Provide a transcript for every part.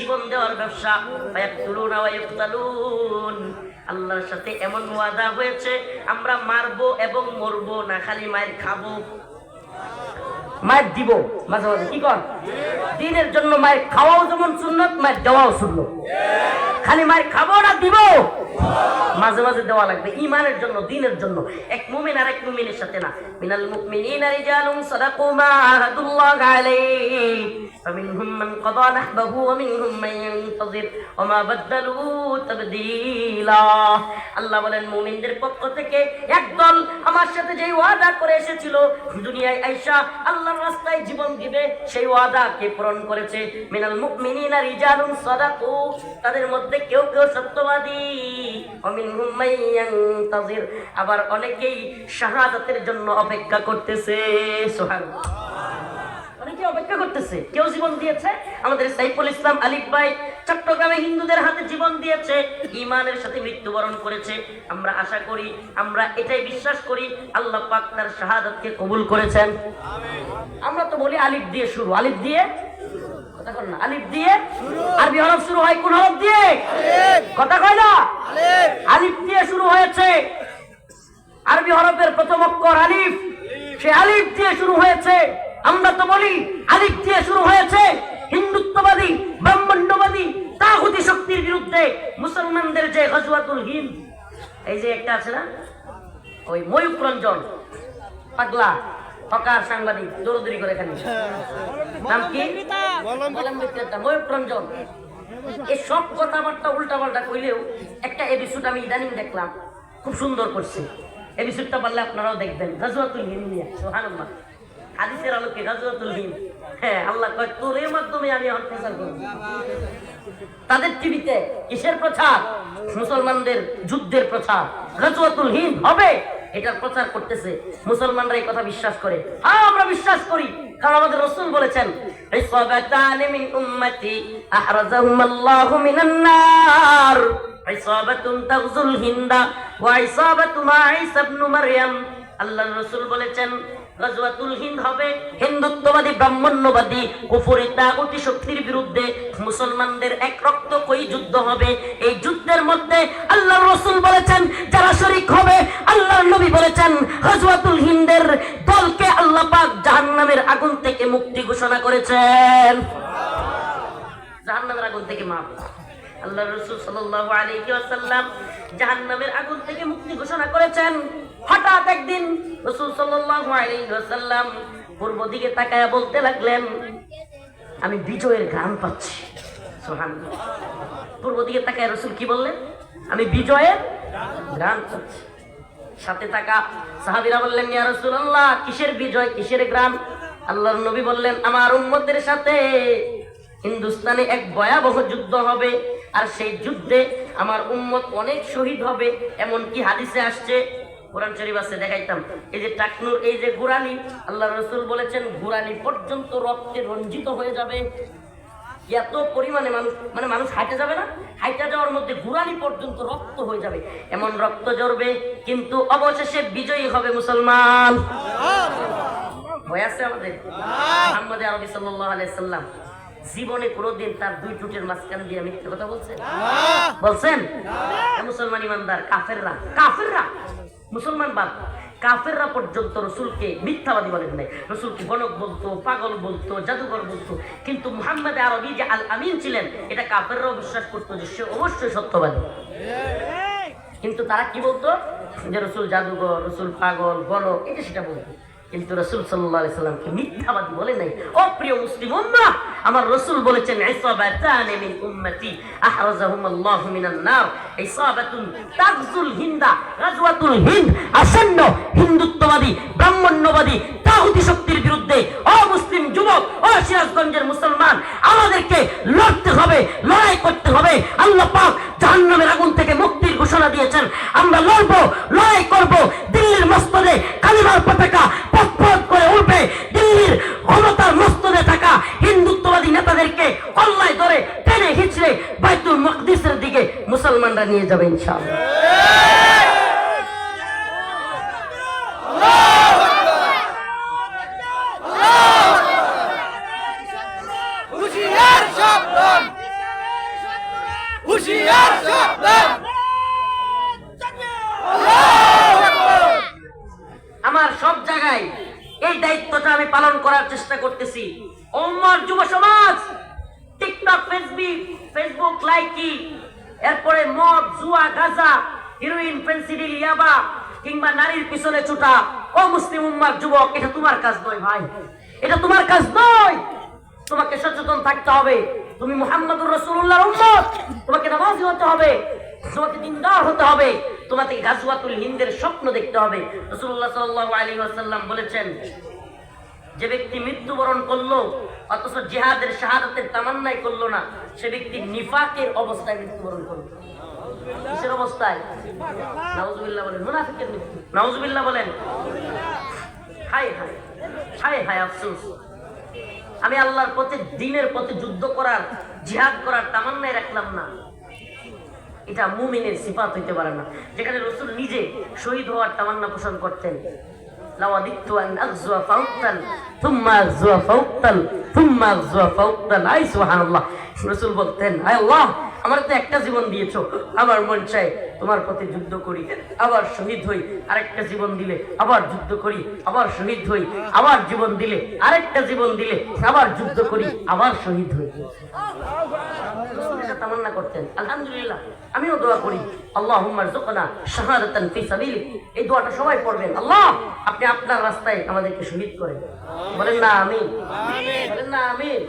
জীবন দেওয়ার ব্যবসা আল্লাহর সাথে এমন ওয়াদা হয়েছে, আমরা মারবো এবং মরবো না, খালি মায়ের খাব। মায়ের দিব, মাঝে মাঝে, কি কর? দিনের জন্য মায়ের খাওয়াও যেমন সুন্নত, মায়ের দেওয়াও সুন্নত। খালি মায়ের খাব না, দিব। মাঝে মাঝে দেওয়া লাগবে ইমানের জন্য দিনের জন্য এক মুমিন আর এক মুমিনের সাথে না মিনাল মুমিনিনা রিজালুন সাদাকু মা আহাদুল্লাহ আলাইহি فمنهم من قضى نحبه ومنهم من ينتظر وما بدلوا تبديلا আল্লাহ বলেন মুমিনদের পক্ষ থেকে একদল আমার সাথে যেই ওয়াদা করে এসেছিল দুনিয়ায় আইসা আল্লাহর রাস্তায় জীবন দিবে সেই ওয়াদাকে পূরণ করেছে মিনাল মুমিনিনা রিজালুন সাদাকু তাদের মধ্যে কেউ কেউ সত্যবাদী অমিনহুম মাইয়ান্তাজির আবার অনেকেই শাহাদাতের জন্য অপেক্ষা করতেছে। সুবহানাল্লাহ। অনেকে অপেক্ষা করতেছে। কেউ জীবন দিয়েছে? আমাদের সাইফুল ইসলাম আলিফ ভাই চট্টগ্রামে হিন্দুদের হাতে জীবন দিয়েছে ইমানের সাথে মৃত্যুবরণ করেছে। আমরা আশা করি, আমরা এটাই বিশ্বাস করি, আল্লাহ পাক তার শাহাদাতকে কবুল করেছেন। আমরা তো বলি আলিফ দিয়ে শুরু। আলিফ দিয়ে কথা কর না। আলিফ দিয়ে আরবি হরফ শুরু হয় কোন হরফ দিয়ে? কথা কয় না? আলিফ। দিয়ে শুরু হয়েছে। আরবি হরফের প্রথম অক্ষর আলিফ। সে আলিফ দিয়ে শুরু হয়েছে। আমরা তো বলি আলিফ দিয়ে শুরু হয়েছে। হিন্দুত্ববাদী ব্রাহ্মণ্যবাদী তাহুতি শক্তির বিরুদ্ধে মুসলমানদের যে গজওয়াতুল হিন্দ এই যে একটা আছে না? ওই ময়ূক রঞ্জন পাগলা। হকার সাংবাদিক দৌড়দৌড়ি করে এখানে নাম কি? বিক্রেতা এই সব কথাবার্তা উল্টা পাল্টা কইলেও একটা এপিসোড আমি ইদানিং দেখলাম খুব সুন্দর করছে। এপিসোডটা পারলে আপনারাও দেখবেন। গাজওয়াতুল হিন্দ নিয়ে সুবহানাল্লাহ। হাদিসের আলোকে গাজওয়াতুল হিন্দ। হ্যাঁ আল্লাহ কয় তোর এর মাধ্যমে আমি এখন প্রচার করব তাদের টিভিতে কিসের প্রচার? মুসলমানদের যুদ্ধের প্রচার। গাজওয়াতুল হিন্দ হবে। এটার প্রচার করতেছে। মুসলমানরা এই কথা বিশ্বাস করে। হ্যাঁ আমরা বিশ্বাস করি। কারণ আমাদের রসুল বলেছেন আল্লাহু রাসূল বলেছেন মুসলমানদের এক রক্ত কই যুদ্ধ হবে? এই যুদ্ধের মধ্যে আল্লাহ রসুল বলেছেন থেকে মুক্তি ঘোষণা করেছেন। জাহান্নামের আগুন থেকে মাফ। আল্লাহ রসুল সাল্লাল্লাহু আলাইহি ওয়াসাল্লাম জাহান্নামের আগুন থেকে মুক্তি ঘোষণা করেছেন। হঠাৎ একদিন রসুল সাল্লাল্লাহু আলাইহি ওয়াসাল্লাম পূর্ব দিকে তাকায়া বলতে লাগলেন, আমি বিজয়ের গান পাচ্ছি। সুবহানাল্লাহ। পূর্ব দিকে তাকায় রসুল কি বললেন, আমি বিজয়ের গান পাচ্ছি। সাথে থাকা সাহাবিরা বললেন, ইয়া রাসূলুল্লাহ, কিসের বিজয়, কিসের গ্রাম আল্লাহর নবী বললেন, আমার উম্মতের সাথে হিন্দুস্তানে এক ভয়াবহ যুদ্ধ হবে, আর সেই যুদ্ধে আমার উম্মত অনেক শহীদ হবে। এমন কি হাদিসে আসছে, কোরআন শরীফ আছে, দেখাইতাম। এই যে টাকনুর, এই যে গুরানি আল্লাহ রসুল বলেছেন গুরানি পর্যন্ত রক্তে রঞ্জিত হয়ে যাবে। এত পরিমাণে মানুষ মানে মানুষ হাঁটে যাবে না? হাইটে যাওয়ার মধ্যে গুরানি পর্যন্ত রক্ত হয়ে যাবে। এমন রক্ত ঝরবে, কিন্তু অবশেষে বিজয়ী হবে মুসলমান। ভয় আছে আমাদের মোহাম্মদ সাল্লাম জীবনে কোনোদিন তার দুই টুটের মাঝখান দিয়ে মিথ্যে কথা বলছে বলছেন? মুসলমান ইমানদার কাফেররা কাফেররা! মুসলমান বাদ কাফেররা পর্যন্ত রসুলকে মিথ্যাবাদী বলেন নাই। রসুলকে গণক বলতো পাগল বলতো জাদুঘর বলতো। কিন্তু মুহাম্মদ আরবি যে আল আমিন ছিলেন এটা কাফেররাও বিশ্বাস করতো যে সে অবশ্যই সত্যবাদী। কিন্তু তারা কি বলতো? যে রসুল জাদুঘর রসুল পাগল গণক এটা সেটা বলতো। কিন্তু রসুল সাল্লাহ সাল্লামকে মিথ্যাবাদী বলে নাই। ও প্রিয় মুসলিম উম্মা আমার রসুল বলেছেন মিন উম্মতি আহরাজাহুম মিনান নার। ইসাবাতুন তাগজুল হিন্দা, গাজওয়াতুল হিন্দ, আসন্ন হিন্দুত্ববাদী, ব্রাহ্মণ্যবাদী, তাহুতি শক্তির বিরুদ্ধে, ও মুসলিম যুবক, ও সিরাজগঞ্জের মুসলমান, আমাদেরকে লড়তে হবে, লড়াই করতে হবে। আল্লাহ পাক নিয়ে যাবে আমার সব জায়গায় এই দায়িত্বটা আমি পালন করার চেষ্টা করতেছি। যুব সমাজ টিকটক ফেসবুক ফেসবুক লাইকি এরপরে মদ, জুয়া, গাঁজা হিরোইন ফেন্সিডিল ইয়াবা, কিংবা নারীর পিছনে ছুটা। ও মুসলিম উম্মার যুবক, এটা তোমার কাজ নয় ভাই। এটা তোমার কাজ নয়। তোমাকে সচেতন থাকতে হবে। তুমি মুহাম্মদুর রাসূলুল্লাহর উম্মত। তোমাকে নামাজি হতে হবে। তোমাকে দিনদার হতে হবে। তোমাকে গাজওয়াতুল হিন্দের স্বপ্ন দেখতে হবে। রাসূলুল্লাহ সাল্লাল্লাহু আলাইহি ওয়াসাল্লাম বলেছেন যে ব্যক্তি মৃত্যুবরণ করল, অথচ জেহাদের শাহাদাতের তামান্নাই করল না, সে ব্যক্তি নিফাকের অবস্থায় মৃত্যুবরণ করল। কিসের অবস্থায়? নাউজুবিল্লাহ বলেন, মুনাফিকের মৃত্যু। নাউজুবিল্লাহ বলেন, হায় হায় হায় হায় আফসোস। আমি আল্লাহর পথে, দিনের পথে যুদ্ধ করার, জিহাদ করার তামান্নাই রাখলাম না। এটা মুমিনের সিফাত হইতে পারে না। যেখানে রসুল নিজে শহীদ হওয়ার তামান্না পোষণ করতেন। বলতেন আল্লাহ, আমার তো একটা জীবন দিয়েছ। আমার মন চায় তোমার পথে যুদ্ধ করি, আবার শহীদ হই, আরেকটা জীবন দিলে আবার যুদ্ধ করি, আবার শহীদ হই, আবার জীবন দিলে আরেকটা জীবন দিলে আবার যুদ্ধ করি, আবার শহীদ হই। রাসূল তামান্না করতেন। আলহামদুলিল্লাহ আমিও দোয়া করি। শাহাদাতান ফি সাবিলিক। এই দোয়াটা সবাই পড়বেন। আল্লাহ আপনি আপনার রাস্তায় আমাদেরকে শহীদ করেন। বলেন না আমিন। বলেন না আমিন।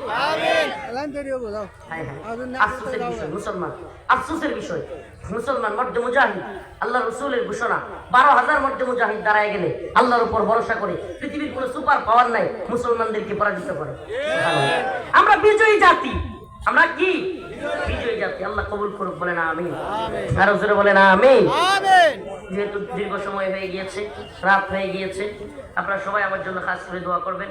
আফসোসের বিষয় মুসলমান। আফসোসের বিষয়। মুসলমান মধ্যে মুজাহিদ। আল্লাহ রসুলের ঘোষণা। বারো হাজার মধ্যে মুজাহিদ দাঁড়ায় গেলে আল্লাহর উপর ভরসা করে পৃথিবীর কোনো সুপার পাওয়ার নাই মুসলমানদেরকে পরাজিত করে। আমরা বিজয়ী জাতি। আমরা কি? আল্লাহ কবুল করুক বলে না আমি আরও জোরে বলে না আমি যেহেতু দীর্ঘ সময় হয়ে গিয়েছে রাত হয়ে গিয়েছে আপনারা সবাই আমার জন্য খাস করে দোয়া করবেন।